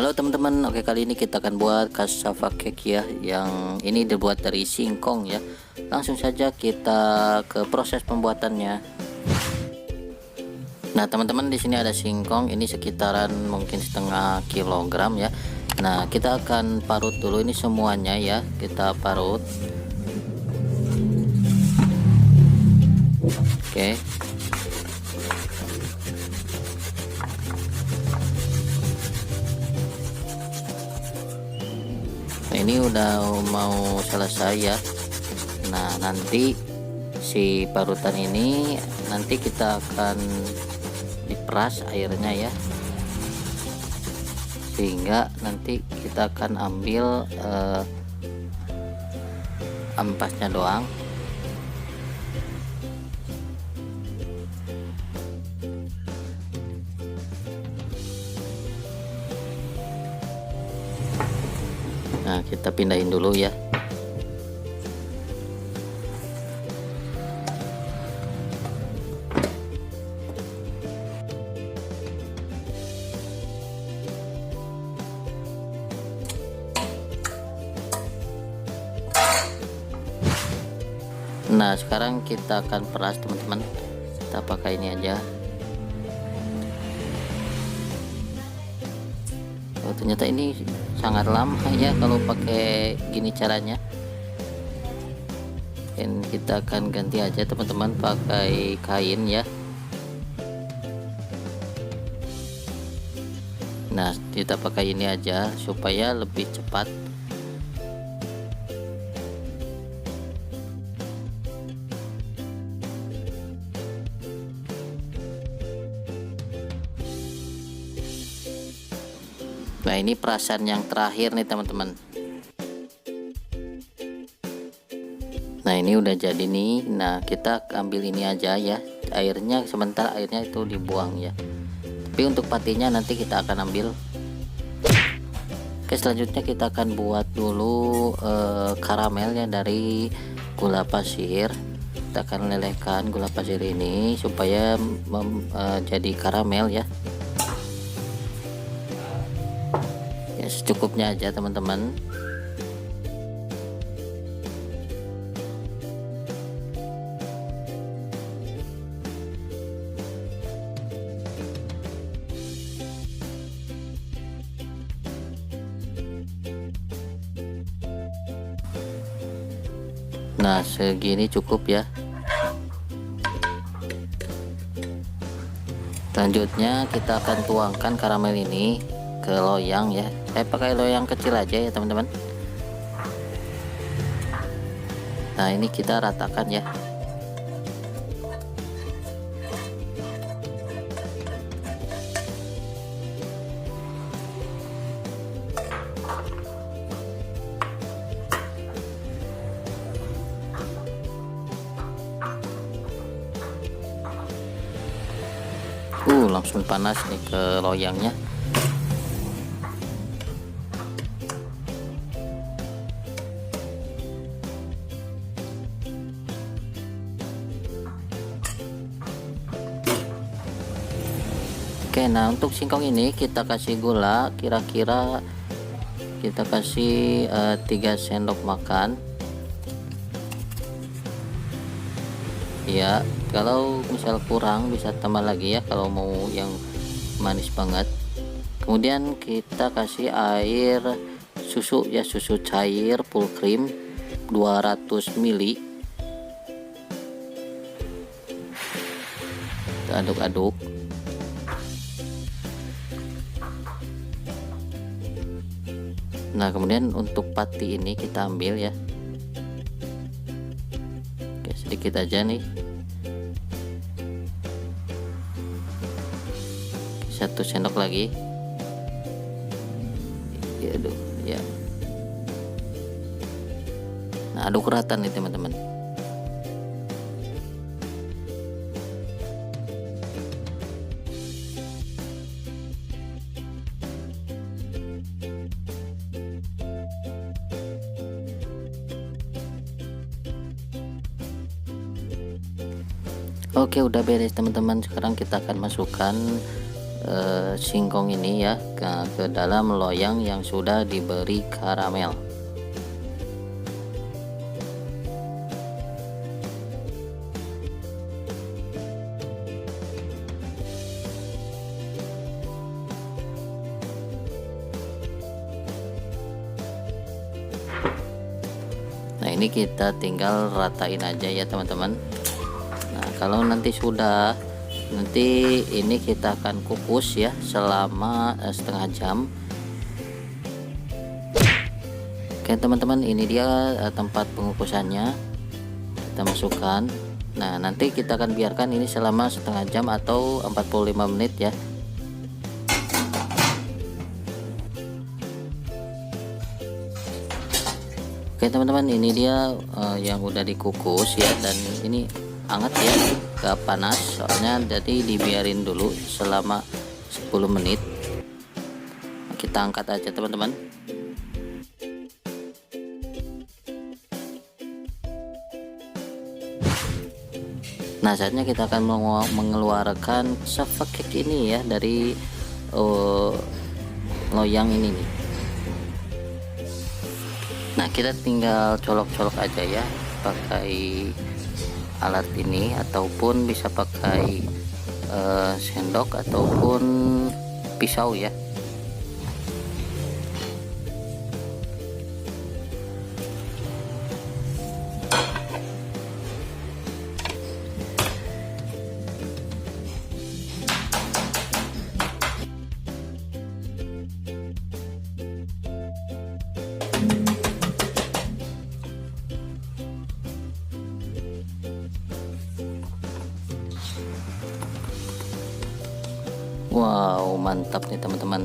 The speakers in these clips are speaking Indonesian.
Halo teman-teman, oke kali ini kita akan buat cassava cake ya Yang ini dibuat dari singkong ya. Langsung saja kita ke proses pembuatannya. Nah teman-teman di sini ada singkong. Ini sekitaran mungkin setengah kilogram ya. Nah kita akan parut dulu ini semuanya ya. Kita parut. Oke ini udah mau selesai ya. Nah nanti si parutan ini nanti kita akan diperas airnya ya. Sehingga nanti kita akan ambil eh, ampasnya doang kita pindahin dulu ya. Nah sekarang kita akan peras teman-teman. Kita pakai ini aja oh, ternyata ini sangat lama ya kalau pakai gini caranya. Dan kita akan ganti aja teman-teman pakai kain ya. Nah kita pakai ini aja supaya lebih cepat Nah ini perasan yang terakhir nih teman-teman. Nah ini udah jadi nih. Nah kita ambil ini aja ya. Airnya sementara airnya itu dibuang ya. Tapi untuk patinya nanti kita akan ambil. Oke selanjutnya kita akan buat dulu eh, karamelnya dari gula pasir. Kita akan lelehkan gula pasir ini Supaya mem, eh, jadi karamel ya secukupnya aja teman-teman. Nah segini cukup ya. Selanjutnya kita akan tuangkan karamel ini ke loyang ya. Saya pakai loyang kecil aja ya teman-teman. Nah ini kita ratakan ya. Uh langsung panas nih ke loyangnya Oke nah untuk singkong ini kita kasih gula kira-kira kita kasih uh, eh, 3 sendok makan. Ya kalau misal kurang bisa tambah lagi ya kalau mau yang manis banget. Kemudian kita kasih air susu ya susu cair full cream 200 ml aduk-aduk nah kemudian untuk pati ini kita ambil ya. Oke, sedikit aja nih. Satu sendok lagi. Ya aduh ya nah aduk rata nih teman-teman Oke udah beres teman-teman. Sekarang kita akan masukkan eh, singkong ini ya ke, ke dalam loyang yang sudah diberi karamel. Nah ini kita tinggal ratain aja ya teman-teman kalau nanti sudah nanti ini kita akan kukus ya selama eh, setengah jam. Oke teman-teman ini dia eh, tempat pengukusannya. Kita masukkan. Nah nanti kita akan biarkan ini selama setengah jam atau 45 menit ya. Oke teman-teman ini dia uh, yang udah dikukus ya. Dan ini hangat ya gak panas soalnya jadi dibiarin dulu selama 10 menit. Kita angkat aja teman-teman. Nah saatnya kita akan mengeluarkan cake ini ya dari uh, loyang ini nih. Nah kita tinggal colok-colok aja ya pakai alat ini ataupun bisa pakai uh, sendok ataupun pisau ya mantap nih teman-teman.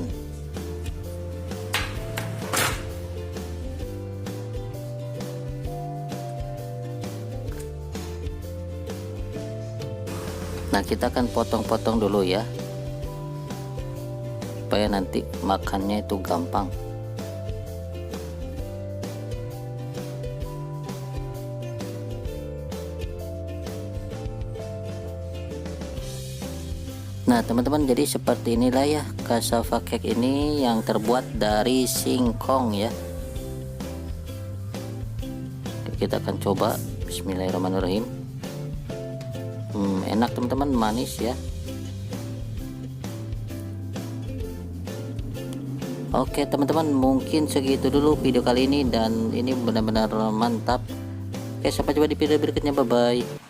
Nah kita akan potong-potong dulu ya supaya nanti makannya itu gampang Nah teman-teman jadi seperti inilah ya cassava cake ini yang terbuat dari singkong ya. Oke, kita akan coba. Bismillahirrahmanirrahim. Hmm, enak teman-teman manis ya. Oke teman-teman mungkin segitu dulu video kali ini dan ini benar-benar mantap. Oke sampai jumpa di video berikutnya. Bye bye